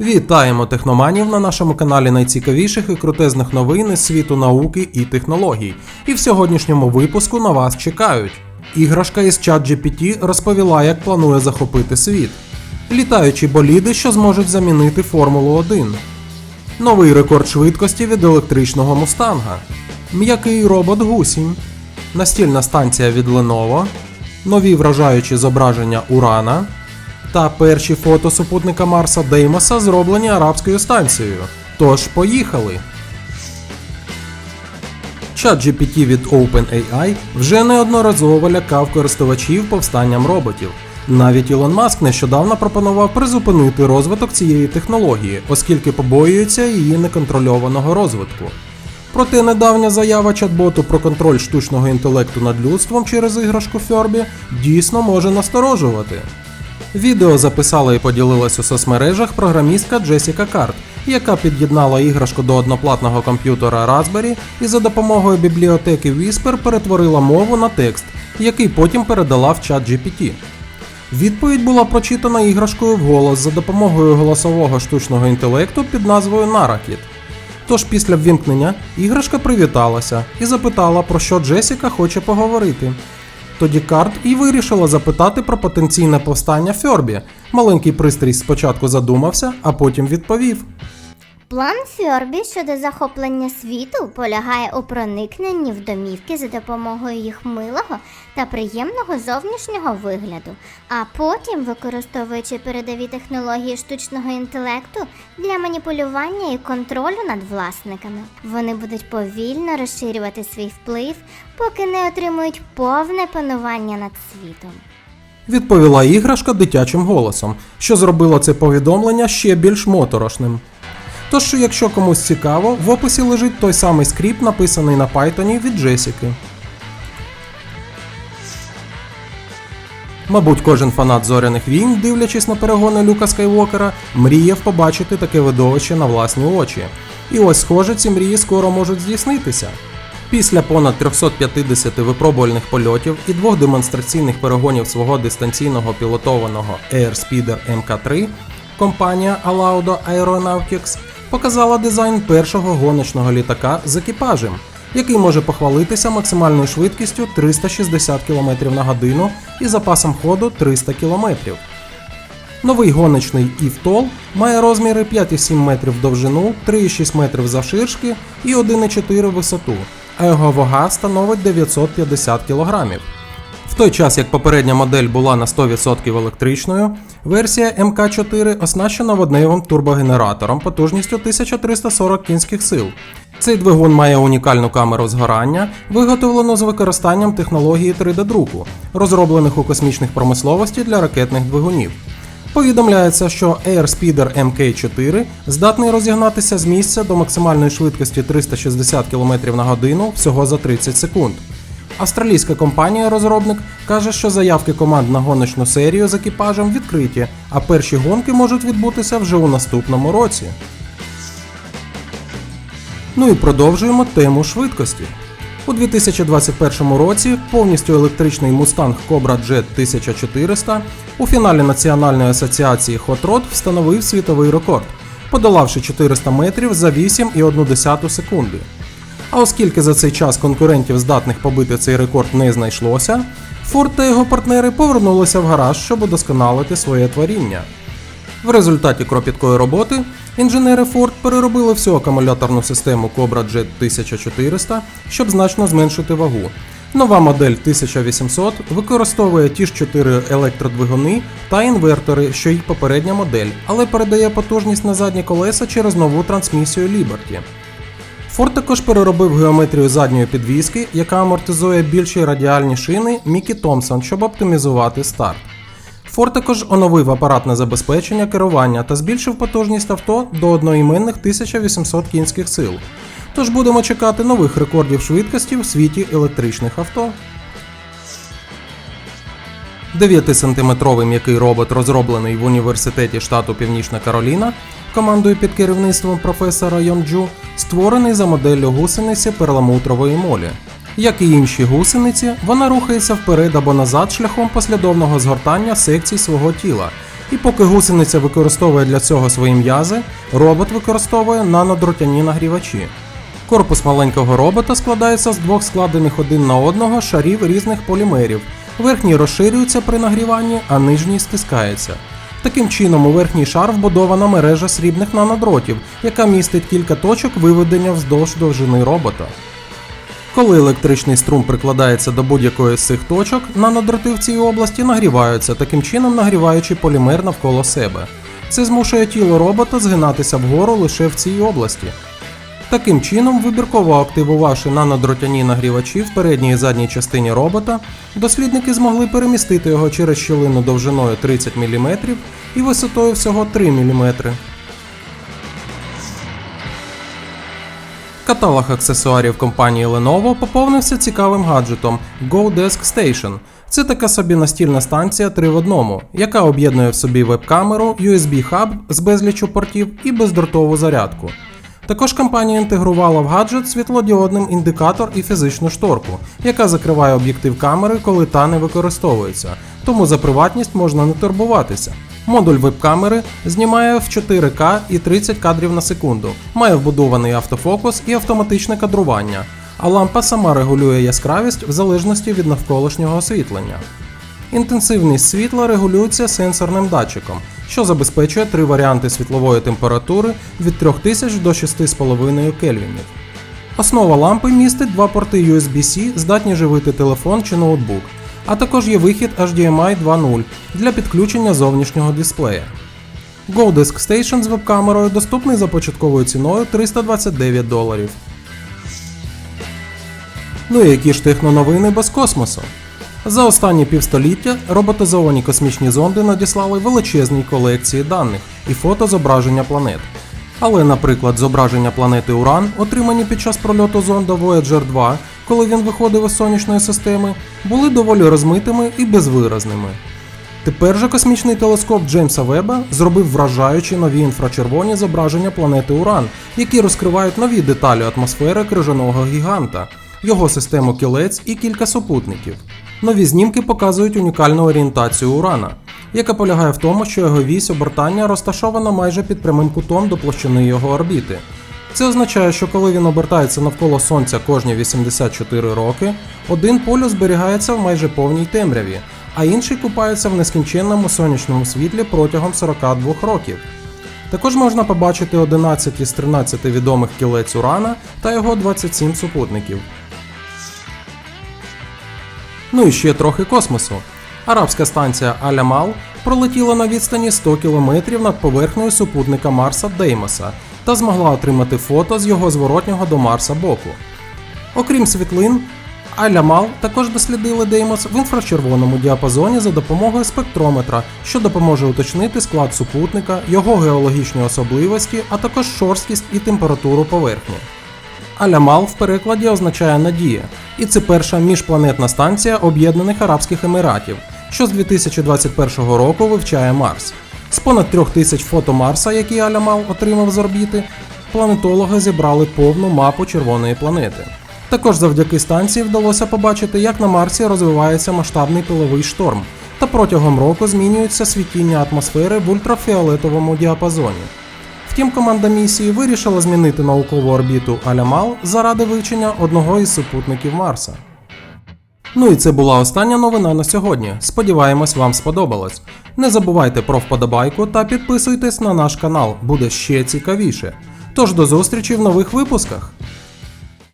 Вітаємо техноманів на нашому каналі найцікавіших і крутезних новин із світу науки і технологій. І в сьогоднішньому випуску на вас чекають. Іграшка із ChatGPT розповіла, як планує захопити світ. Літаючі боліди, що зможуть замінити Формулу 1. Новий рекорд швидкості від електричного мустанга. М'який робот гусінь. Настільна станція від Lenovo. Нові вражаючі зображення Урана. Та перші фото супутника Марса Деймоса зроблені арабською станцією. Тож поїхали. ChatGPT від OpenAI вже неодноразово лякав користувачів повстанням роботів. Навіть Ілон Маск нещодавно пропонував призупинити розвиток цієї технології, оскільки побоюється її неконтрольованого розвитку. Проте недавня заява чат-боту про контроль штучного інтелекту над людством через іграшку Фьорбі дійсно може насторожувати. Відео записала і поділилась у соцмережах програмістка Джесіка Карт, яка під'єднала іграшку до одноплатного комп'ютера Raspberry і за допомогою бібліотеки Whisper перетворила мову на текст, який потім передала в чат GPT. Відповідь була прочитана іграшкою вголос за допомогою голосового штучного інтелекту під назвою Наrakit. Тож після ввімкнення іграшка привіталася і запитала, про що Джесіка хоче поговорити. Тоді Карт і вирішила запитати про потенційне повстання Фьорбі. Маленький пристрій спочатку задумався, а потім відповів. План Фьорбі щодо захоплення світу полягає у проникненні в домівки за допомогою їх милого та приємного зовнішнього вигляду, а потім, використовуючи передові технології штучного інтелекту для маніпулювання і контролю над власниками, вони будуть повільно розширювати свій вплив, поки не отримують повне панування над світом. Відповіла іграшка дитячим голосом, що зробило це повідомлення ще більш моторошним. Тож, якщо комусь цікаво, в описі лежить той самий скрипт, написаний на Python від Джесіки. Мабуть, кожен фанат зоряних війн, дивлячись на перегони Люка Скайвокера, мріяв побачити таке видовище на власні очі. І ось, схоже, ці мрії скоро можуть здійснитися. Після понад 350 випробувальних польотів і двох демонстраційних перегонів свого дистанційного пілотованого Airspeeder MK3, компанія Alaudo Aeronautics показала дизайн першого гоночного літака з екіпажем, який може похвалитися максимальною швидкістю 360 км на годину і запасом ходу 300 км. Новий гоночний ІВТОЛ має розміри 5,7 метрів довжину, 3,6 метрів завширшки і 1,4 висоту, а його вага становить 950 кг. В той час як попередня модель була на 100% електричною, версія МК4 оснащена водневим турбогенератором потужністю 1340 кінських сил. Цей двигун має унікальну камеру згорання, виготовлену з використанням технології 3D-друку, розроблених у космічних промисловості для ракетних двигунів. Повідомляється, що Airspeeder MK4 здатний розігнатися з місця до максимальної швидкості 360 км на годину всього за 30 секунд. Австралійська компанія-розробник каже, що заявки команд на гоночну серію з екіпажем відкриті, а перші гонки можуть відбутися вже у наступному році. Ну і продовжуємо тему швидкості. У 2021 році повністю електричний Mustang Cobra Jet 1400 у фіналі Національної асоціації Hot Rod встановив світовий рекорд, подолавши 400 метрів за 8,1 секунди. А оскільки за цей час конкурентів здатних побити цей рекорд не знайшлося, Форд та його партнери повернулися в гараж, щоб удосконалити своє творіння. В результаті кропіткої роботи інженери Ford переробили всю акумуляторну систему Cobra Jet 1400, щоб значно зменшити вагу. Нова модель 1800 використовує ті ж 4 електродвигуни та інвертори, що й попередня модель, але передає потужність на задні колеса через нову трансмісію Liberty. Форд також переробив геометрію задньої підвіски, яка амортизує більші радіальні шини Мікі Томпсон, щоб оптимізувати старт. Форд також оновив апаратне забезпечення керування та збільшив потужність авто до одноіменних 1800 кінських сил. Тож будемо чекати нових рекордів швидкості в світі електричних авто. 9-сантиметровий м'який робот, розроблений в університеті штату Північна Кароліна, командою під керівництвом професора Йонджу, створений за моделлю гусениці перламутрової молі. Як і інші гусениці, вона рухається вперед або назад шляхом послідовного згортання секцій свого тіла, І поки гусениця використовує для цього свої м'язи, робот використовує нанодротяні нагрівачі. Корпус маленького робота складається з двох складених один на одного шарів різних полімерів. Верхній розширюється при нагріванні, а нижній стискається. Таким чином, у верхній шар вбудована мережа срібних нанодротів, яка містить кілька точок виведення вздовж довжини робота. Коли електричний струм прикладається до будь-якої з цих точок, нанодроти в цій області нагріваються, таким чином нагріваючи полімер навколо себе. Це змушує тіло робота згинатися вгору лише в цій області. Таким чином, вибірково активувавши нанодротяні нагрівачі в передній і задній частині робота, дослідники змогли перемістити його через щілину довжиною 30 мм і висотою всього 3 мм. Каталог аксесуарів компанії Lenovo поповнився цікавим гаджетом GoDesk Station. Це така собі настільна станція 3 в одному, яка об'єднує в собі веб-камеру, USB-хаб з безліччю портів і бездротову зарядку. Також компанія інтегрувала в гаджет світлодіодним індикатор і фізичну шторку, яка закриває об'єктив камери, коли та не використовується, тому за приватність можна не турбуватися. Модуль веб-камери знімає в 4К і 30 кадрів на секунду, має вбудований автофокус і автоматичне кадрування, а лампа сама регулює яскравість в залежності від навколишнього освітлення. Інтенсивність світла регулюється сенсорним датчиком, що забезпечує три варіанти світлової температури від 3000 до 6,5 кельвінів. Основа лампи містить два порти USB-C, здатні живити телефон чи ноутбук, а також є вихід HDMI 2.0 для підключення зовнішнього дисплея. GoDesk Station з веб-камерою доступний за початковою ціною 329 доларів. Ну і які ж техноновини без космосу? За останні півстоліття роботизовані космічні зонди надіслали величезні колекції даних і фото зображення планет. Але, наприклад, зображення планети Уран, отримані під час прольоту зонда Voyager 2, коли він виходив із сонячної системи, були доволі розмитими і безвиразними. Тепер же космічний телескоп Джеймса Веба зробив вражаючі нові інфрачервоні зображення планети Уран, які розкривають нові деталі атмосфери крижаного гіганта, його систему кілець і кілька супутників. Нові знімки показують унікальну орієнтацію Урана, яка полягає в тому, що його вісь обертання розташована майже під прямим кутом до площини його орбіти. Це означає, що коли він обертається навколо Сонця кожні 84 роки, один полюс зберігається в майже повній темряві, а інший купається в нескінченному сонячному світлі протягом 42 років. Також можна побачити 11 із 13 відомих кілець Урана та його 27 супутників. Ну і ще трохи космосу. Арабська станція Алямал пролетіла на відстані 100 км над поверхнею супутника Марса Деймоса та змогла отримати фото з його зворотнього до Марса боку. Окрім світлин, Алямал також дослідили Деймос в інфрачервоному діапазоні за допомогою спектрометра, що допоможе уточнити склад супутника, його геологічні особливості, а також шорсткість і температуру поверхні. Алямал в перекладі означає надія, і це перша міжпланетна станція Об'єднаних Арабських Еміратів, що з 2021 року вивчає Марс. З понад трьох тисяч фото Марса, які Алямал отримав з орбіти, планетологи зібрали повну мапу червоної планети. Також завдяки станції вдалося побачити, як на Марсі розвивається масштабний пиловий шторм, та протягом року змінюється світіння атмосфери в ультрафіолетовому діапазоні. Втім, команда місії вирішила змінити наукову орбіту Алямал заради вивчення одного із супутників Марса. Ну і це була остання новина на сьогодні. Сподіваємось, вам сподобалось. Не забувайте про вподобайку та підписуйтесь на наш канал, буде ще цікавіше. Тож до зустрічі в нових випусках!